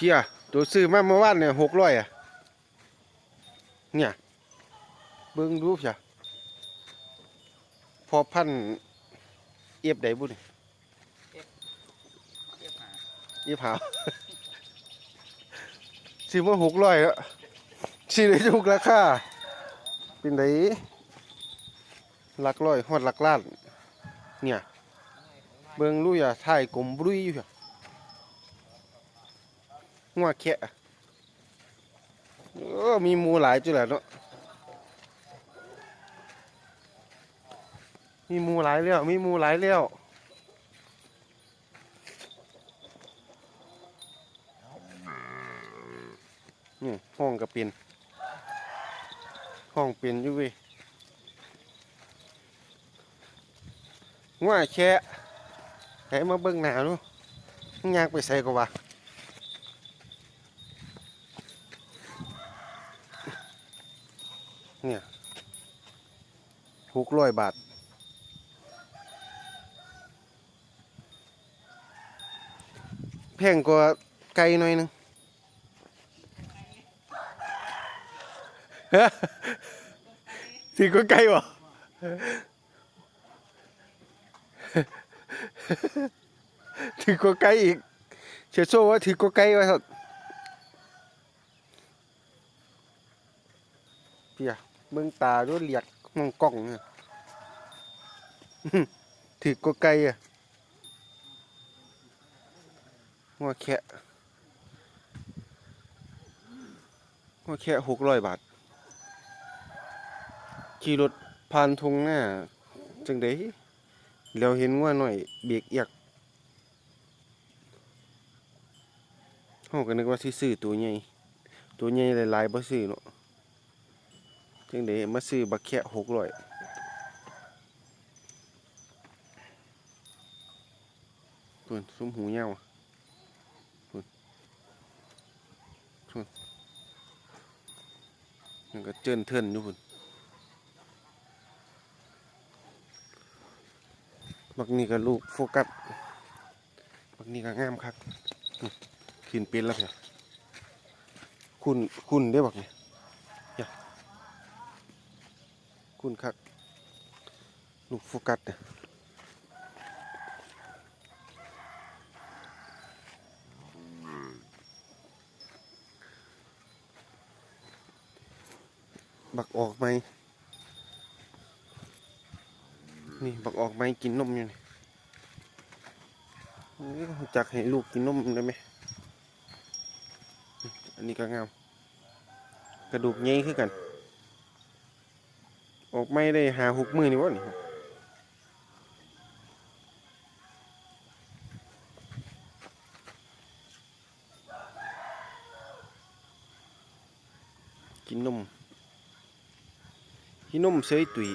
พี่อะตัวซื้อมาเมื่อวานเนี่ยหกร้อยอะ เนี่ยเบิ่งดูพี่ะพอพันเอียบได้บุญเรียบหาเอียบหาซื้อมาหกร้อยแล้วซื้อได้ถูกราคาเป็นไดหลักร้อยฮอดหลักล้าน เนี่ย เบิ่งลุยอะถ่ายกลมบลุยอยู่อะ งัวแคะเออมีหมูหลายจุดแหละเนาะมีหมูหลายแล้วมีหมูหลายแล้วนี่ห้องก็เป็นห้องเป็นอยู่เว้ยงัวแคะให้มาเบิ่งหน้าดูมึงอยากไปใส่กว่า เนี่ยหกร้อยบาท แพงกว่าไก่หน่อยหนึงฮะถือกว่าไก่บ่ถือกว่าไก่อีกเชื่อโซ่ว่าถือกว่าไก่ไว้ครับพี่อะ เบิ่งตาด้วยเหลียกมองกล้องเนี่ยถือกว่าไก่อะหัวแคะหัวแคะหกร้อยบาท ขี่รถผ่านทงหน้า จังไดแล้วเห็นว่าหน่อยเบรกเอียกเฮาก็นึกว่าสิซื้อตัวใหญ่ตัวใหญ่หลายๆบ่ซื้อเนาะ จังไดมาซื้อบักแคะ600พุ่นซุ้มหูยาวอะพุ่นพุ่นมันก็เจินเทินอยู่พุ่นบักนี่ก็ลูกโฟกัสบักนี่ก็งามคักอื้อขึ้นเป็นแล้วเพียคุณคุณได้บักนี่อย่า คุณคักลูกโฟกัสเนี่ยบักออกไหมนี่บักออกไหมกินนมอยู่นี่จักให้ลูกกินนมได้ไหม อันนี้ก็งาม กระดูกใหญ่คือกัน อกไม่ได้หาหกมือนี่วะนี่กินนมกินนมเสยตุย